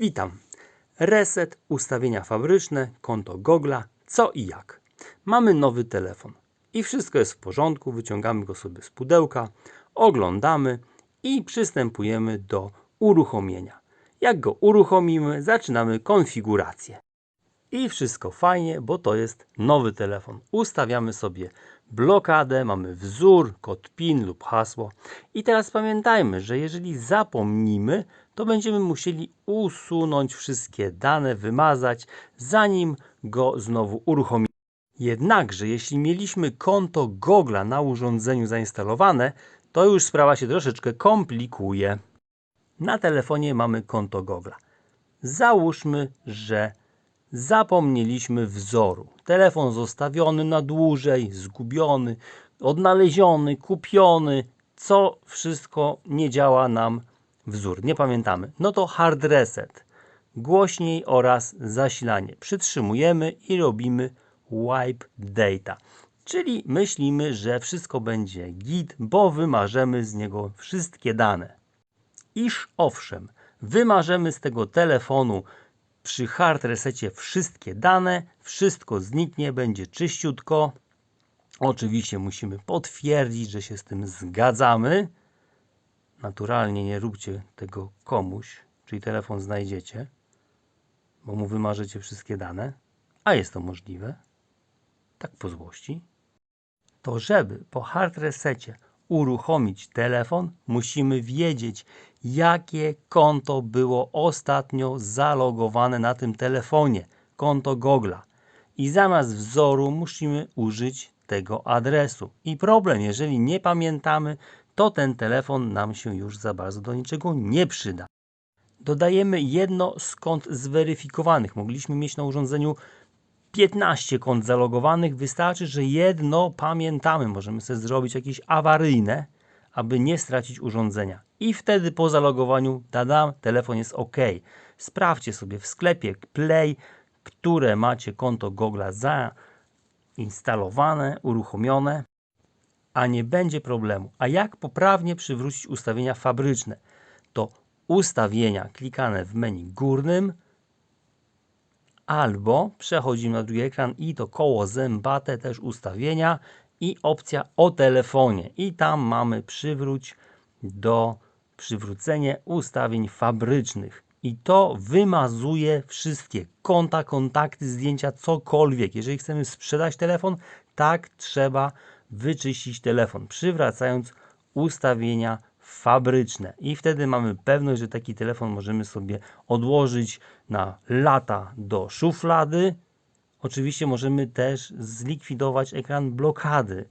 Witam. Reset, ustawienia fabryczne, konto Google'a, co i jak. Mamy nowy telefon i wszystko jest w porządku. Wyciągamy go sobie z pudełka, oglądamy i przystępujemy do uruchomienia. Jak go uruchomimy, zaczynamy konfigurację. I wszystko fajnie, bo to jest nowy telefon. Ustawiamy sobie blokadę, mamy wzór, kod PIN lub hasło. I teraz pamiętajmy, że jeżeli zapomnimy, to będziemy musieli usunąć wszystkie dane, wymazać, zanim go znowu uruchomimy. Jednakże, jeśli mieliśmy konto Google'a na urządzeniu zainstalowane, to już sprawa się troszeczkę komplikuje. Na telefonie mamy konto Google'a. Załóżmy, że zapomnieliśmy wzoru. Telefon zostawiony na dłużej, zgubiony, odnaleziony, kupiony, co wszystko nie działa nam wzór. Nie pamiętamy. No to hard reset. Głośniej oraz zasilanie. Przytrzymujemy i robimy wipe data. Czyli myślimy, że wszystko będzie git, bo wymarzemy z niego wszystkie dane. Iż owszem, wymarzemy z tego telefonu przy hard resecie wszystkie dane, wszystko zniknie, będzie czyściutko. Oczywiście musimy potwierdzić, że się z tym zgadzamy. Naturalnie nie róbcie tego komuś, czyli telefon znajdziecie, bo mu wymarzycie wszystkie dane, a jest to możliwe, tak po złości. To żeby po hard resecie uruchomić telefon, musimy wiedzieć, jakie konto było ostatnio zalogowane na tym telefonie, konto Google'a. I zamiast wzoru musimy użyć tego adresu. I problem, jeżeli nie pamiętamy, to ten telefon nam się już za bardzo do niczego nie przyda. Dodajemy jedno z zweryfikowanych. Mogliśmy mieć na urządzeniu 15 kont zalogowanych. Wystarczy, że jedno pamiętamy. Możemy sobie zrobić jakieś awaryjne, aby nie stracić urządzenia. I wtedy po zalogowaniu, tada, telefon jest ok. Sprawdźcie sobie w sklepie Play, które macie konto Google'a zainstalowane, uruchomione, a nie będzie problemu. A jak poprawnie przywrócić ustawienia fabryczne? To ustawienia klikane w menu górnym, albo przechodzimy na drugi ekran i to koło zębate też ustawienia i opcja o telefonie i tam mamy przywróć do przywrócenie ustawień fabrycznych i to wymazuje wszystkie konta, kontakty, zdjęcia, cokolwiek. Jeżeli chcemy sprzedać telefon, tak trzeba wyczyścić telefon, przywracając ustawienia fabryczne. I wtedy mamy pewność, że taki telefon możemy sobie odłożyć na lata do szuflady. Oczywiście możemy też zlikwidować ekran blokady.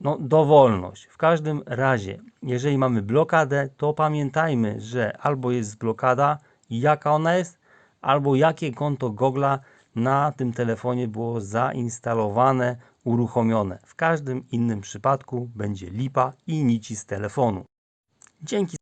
No, dowolność. W każdym razie, jeżeli mamy blokadę, to pamiętajmy, że albo jest blokada, jaka ona jest, albo jakie konto Google'a na tym telefonie było zainstalowane, uruchomione. W każdym innym przypadku będzie lipa i nici z telefonu. Dzięki